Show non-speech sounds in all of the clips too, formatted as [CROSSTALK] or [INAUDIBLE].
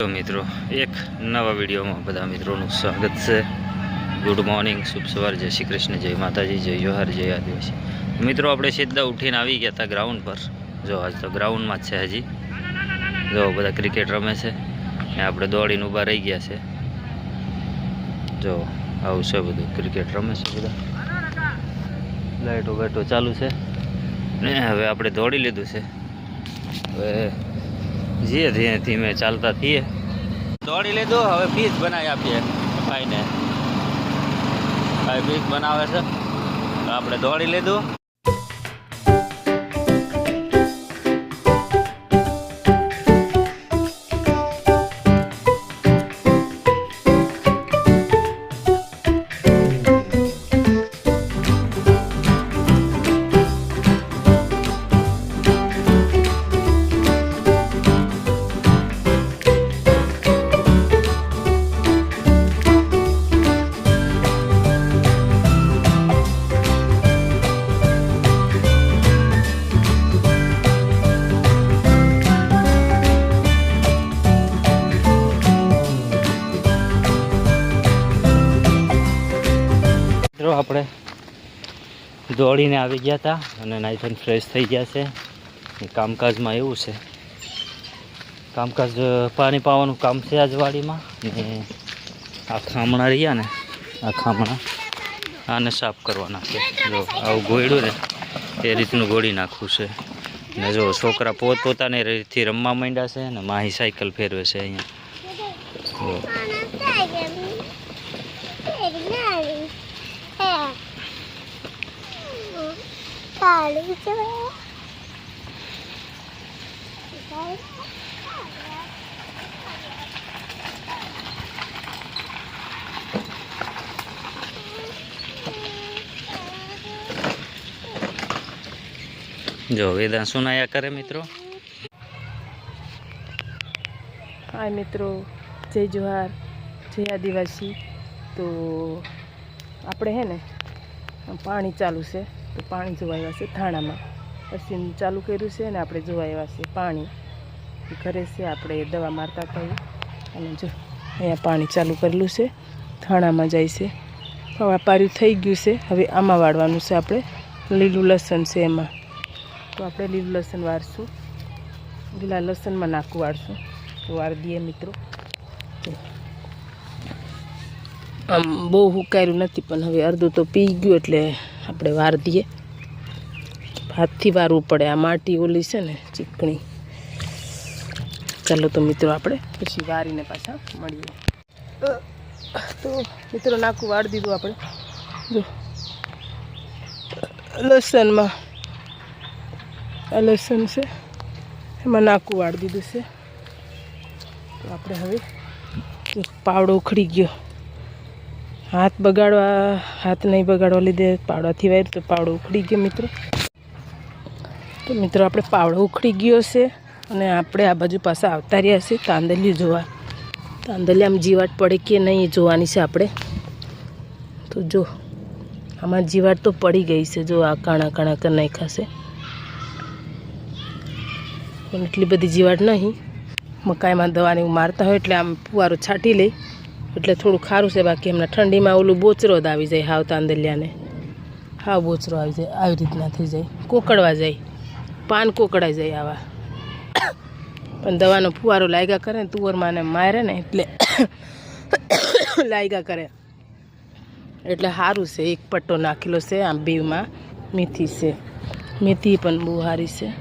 તો મિત્રો, એક નવા વિડીયોમાં બધા મિત્રોનું સ્વાગત છે. ગુડ મોર્નિંગ શુભ સવાર, જય શ્રી કૃષ્ણ, જય માતાજી, જય જોહાર, જય આદિવાસી. મિત્રો, આપણે સીધા ઉઠીને આવી ગયા હતા ગ્રાઉન્ડ પર. જો, આજ તો ગ્રાઉન્ડમાં જ છે હજી. જો, બધા ક્રિકેટ રમે છે ને આપણે દોડીને ઊભા રહી ગયા છે. જો, આવું છે બધું. ક્રિકેટ રમે છે બધા. લાઇટો બાઇટો ચાલુ છે. ને હવે આપણે દોડી લીધું છે. હવે ધીરે ધીમે ધીમે ચાલતા થઈએ. દોડી લીધું, હવે પીસ બનાવી આપીએ ભાઈને. ભાઈ પીસ બનાવે છે. આપણે દોડી લીધું. મિત્રો, આપણે દોડીને આવી ગયા હતા અને નાઈથન ફ્રેશ થઈ ગયા છે. કામકાજમાં એવું છે. કામકાજ પાણી પાવાનું કામ છે આજ વાડીમાં. ને આ ખામણા રહ્યા ને, આ ખામણા આને સાફ કરવાના છે જો, આવું ગોળ્યું ને એ રીતનું ગોળી નાખવું છે. ને જો છોકરા પોત પોતાની રીતથી રમવા માંડ્યા છે ને માહી સાયકલ ફેરવે છે અહીંયા જો કાળી છે જો વેદાંત સુનાયા કરે મિત્રો. હાય મિત્રો જય જોહાર જય આદિવાસી. તો આપણે હે ને પાણી ચાલુ છે. તો પાણી જોવા આવ્યા છે થાણામાં. પછી ચાલુ કર્યું છે ને આપણે જોવા આવ્યા છે પાણી. ઘરે છે, આપણે દવા મારતા હતા અને જો, અહીંયા પાણી ચાલુ કરેલું છે. થાણામાં જાય છે. હવા પાર્યું થઈ ગયું છે. હવે આમાં વાળવાનું છે આપણે. લીલું લસણ છે એમાં. તો આપણે લીલું લસણ વાળશું લીલા લસણમાં નાખું વાળશું. તો વાર દઈએ મિત્રો. આમ બહુ હુકાયેલું નથી, પણ હવે અડધું તો પી ગયું એટલે આપણે વાર દઈએ. હાથથી વારવું પડે. આ માટી ઓલી છે ને, ચીકણી. ચાલો તો મિત્રો આપણે પછી વારીને પાછા મળીએ. તો મિત્રો નાખું, વાળ દીધું આપણે. જો. લસણમાં. આ લસણ છે. એમાં નાખું, વાળ દીધું છે. તો આપણે હવે પાવડો ઉખડી ગયો. હાથ બગાડવા, હાથ નહીં બગાડવા લીધે પાવડાથી વાય તો પાવડો ઉખડી ગયો મિત્રો. તો મિત્રો, આપણે પાવડો ઉખડી ગયો છે અને આપણે આ બાજુ પાસે આવતા રહ્યા છે તાંદલિયું જોવા. તાંદલિયામાં જીવાટ પડે કે નહીં જોવાની છે આપણે. તો જો, આમાં જીવાટ તો પડી ગઈ છે, જો આ કાણા કાણા કે નહીં ખાશે પણ એટલી બધી જીવાટ નહીં. મકાઈમાં દવાની મારતા હોય એટલે આમ ફુવારો છાંટી લઈ. એટલે થોડું ખારું છે, બાકી હમણાં ઠંડીમાં ઓલું બોચરો જ આવી જાય હાવ તાંદલિયાને. હાવ બોચરો આવી જાય, આવી રીતના થઈ જાય. કોકડવા જાય, પાન કોકડાઈ જાય આવા. પણ દવાનો ફુવારો લાગ્યા કરે ને, તુવરમાં મારે ને, એટલે [COUGHS] લાગ્યા કરે. એટલે સારું છે, એક પટ્ટો નાખેલો છે, આમ બીવમાં. મેથી છે. મેથી પણ બહુ સારી છે.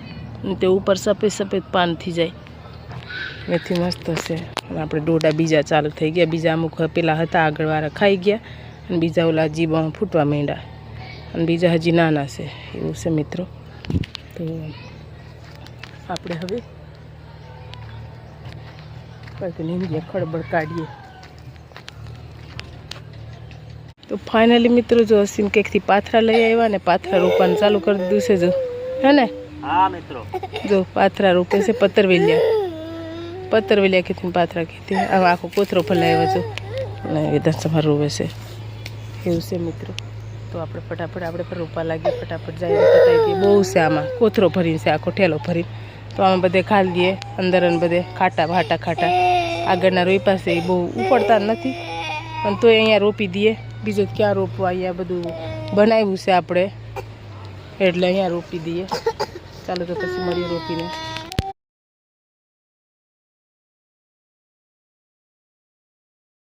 તે ઉપર સફેદ સફેદ પાન થઈ જાય. મેથી મસ્ત છે. આપણે ડોડા બીજા ચાલુ થઈ ગયા. બીજા અમુક પેલા હતા આગળવાળા ખાઈ ગયા. અને બીજા ઓલા જીબમાં ફૂટવા માંડ્યા. અને બીજા હજી નાના છે એવું છે મિત્રો. તો આપણે હવે નીંદીએ ખડબડ કાઢીએ. તો ફાઇનલી મિત્રો જો અસીમ કંઈકથી પાથરા લઈ આવ્યા ને પાથરા રોપવાનું ચાલુ કરી દીધું છે જો. હે ને? હા મિત્રો. જો પાથરા રોપે છે પતરવેલિયા. પતરવેલિયા ખેતી પાથરા ખેતી આવા આખો કોથરો ફલાવ્યો હતો અને વિધાનસભા રોવે છે. એવું છે મિત્રો. તો આપણે ફટાફટ આપણે પણ રોપા લાગીએ. ફટાફટ જઈએ પટાઈ દઈએ. બહુ છે આમાં. કોથરો ભરીને છે આખો ઠેલો ભરીને. તો આમાં બધે ખાલી દઈએ. અંદર અને બધે ખાટા ભાટા ખાટા. આગળના રોઈ પાસે એ બહુ ઉપડતા નથી. પણ તોય અહીંયા રોપી દઈએ. બીજું ક્યાં રોપવા? અહીંયા બધું બનાવ્યું છે આપણે. એટલે અહીંયા રોપી દઈએ. ચાલો તો પછી મળીએ રોપીને.